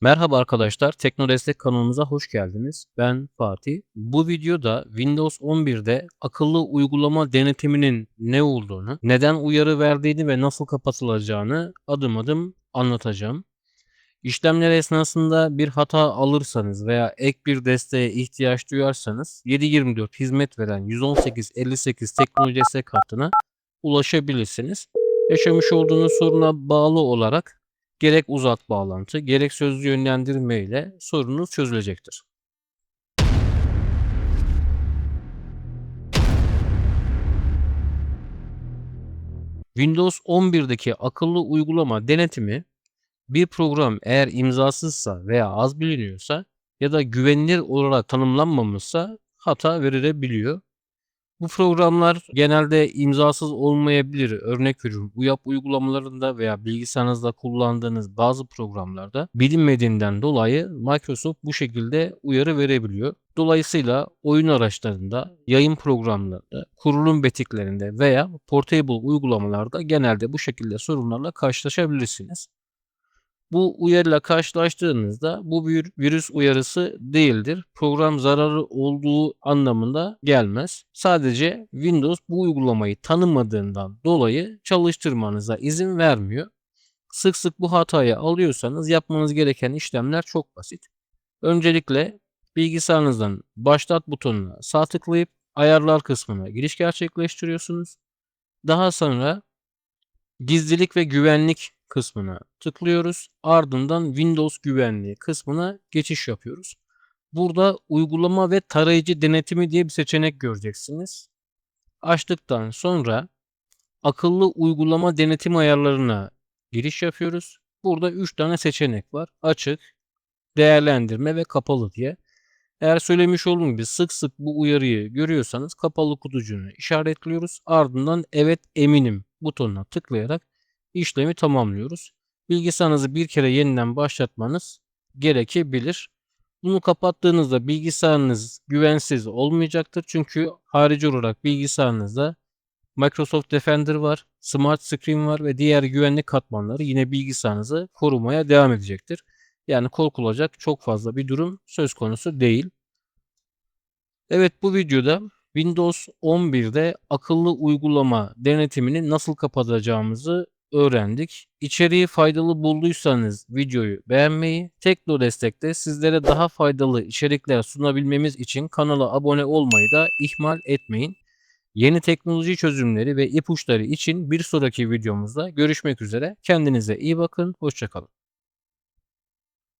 Merhaba arkadaşlar, Teknodestek kanalımıza hoş geldiniz. Ben Fatih. Bu videoda Windows 11'de akıllı uygulama denetiminin ne olduğunu, neden uyarı verdiğini ve nasıl kapatılacağını adım adım anlatacağım. İşlemler esnasında bir hata alırsanız veya ek bir desteğe ihtiyaç duyarsanız 7/24 hizmet veren 11858 teknoloji destek hattına ulaşabilirsiniz. Yaşamış olduğunuz soruna bağlı olarak gerek uzat bağlantı gerek sözlü yönlendirme ile sorununuz çözülecektir. Windows 11'deki akıllı uygulama denetimi bir program eğer imzasızsa veya az biliniyorsa ya da güvenilir olarak tanımlanmamışsa hata verilebiliyor. Bu programlar genelde imzasız olmayabilir. Örnek veriyorum UYAP uygulamalarında veya bilgisayarınızda kullandığınız bazı programlarda bilinmediğinden dolayı Microsoft bu şekilde uyarı verebiliyor. Dolayısıyla oyun araçlarında, yayın programlarında, kurulum betiklerinde veya portable uygulamalarda genelde bu şekilde sorunlarla karşılaşabilirsiniz. Bu uyarıyla karşılaştığınızda bu bir virüs uyarısı değildir. Program zararı olduğu anlamında gelmez. Sadece Windows bu uygulamayı tanımadığından dolayı çalıştırmanıza izin vermiyor. Sık sık bu hatayı alıyorsanız yapmanız gereken işlemler çok basit. Öncelikle bilgisayarınızdan başlat butonuna sağ tıklayıp ayarlar kısmına giriş gerçekleştiriyorsunuz. Daha sonra gizlilik ve güvenlik kısmına tıklıyoruz. Ardından Windows güvenliği kısmına geçiş yapıyoruz. Burada uygulama ve tarayıcı denetimi diye bir seçenek göreceksiniz. Açtıktan sonra akıllı uygulama denetim ayarlarına giriş yapıyoruz. Burada 3 tane seçenek var. Açık, değerlendirme ve kapalı diye. Eğer söylemiş olduğum gibi sık sık bu uyarıyı görüyorsanız kapalı kutucuğunu işaretliyoruz. Ardından evet eminim butonuna tıklayarak işlemi tamamlıyoruz. Bilgisayarınızı bir kere yeniden başlatmanız gerekebilir. Bunu kapattığınızda bilgisayarınız güvensiz olmayacaktır. Çünkü harici olarak bilgisayarınızda Microsoft Defender var, Smart Screen var ve diğer güvenlik katmanları yine bilgisayarınızı korumaya devam edecektir. Yani korkulacak çok fazla bir durum söz konusu değil. Evet bu videoda Windows 11'de akıllı uygulama denetimini nasıl kapatacağımızı öğrendik. İçeriği faydalı bulduysanız videoyu beğenmeyi, Tekno Destek'te sizlere daha faydalı içerikler sunabilmemiz için kanala abone olmayı da ihmal etmeyin. Yeni teknoloji çözümleri ve ipuçları için bir sonraki videomuzda görüşmek üzere. Kendinize iyi bakın, hoşçakalın.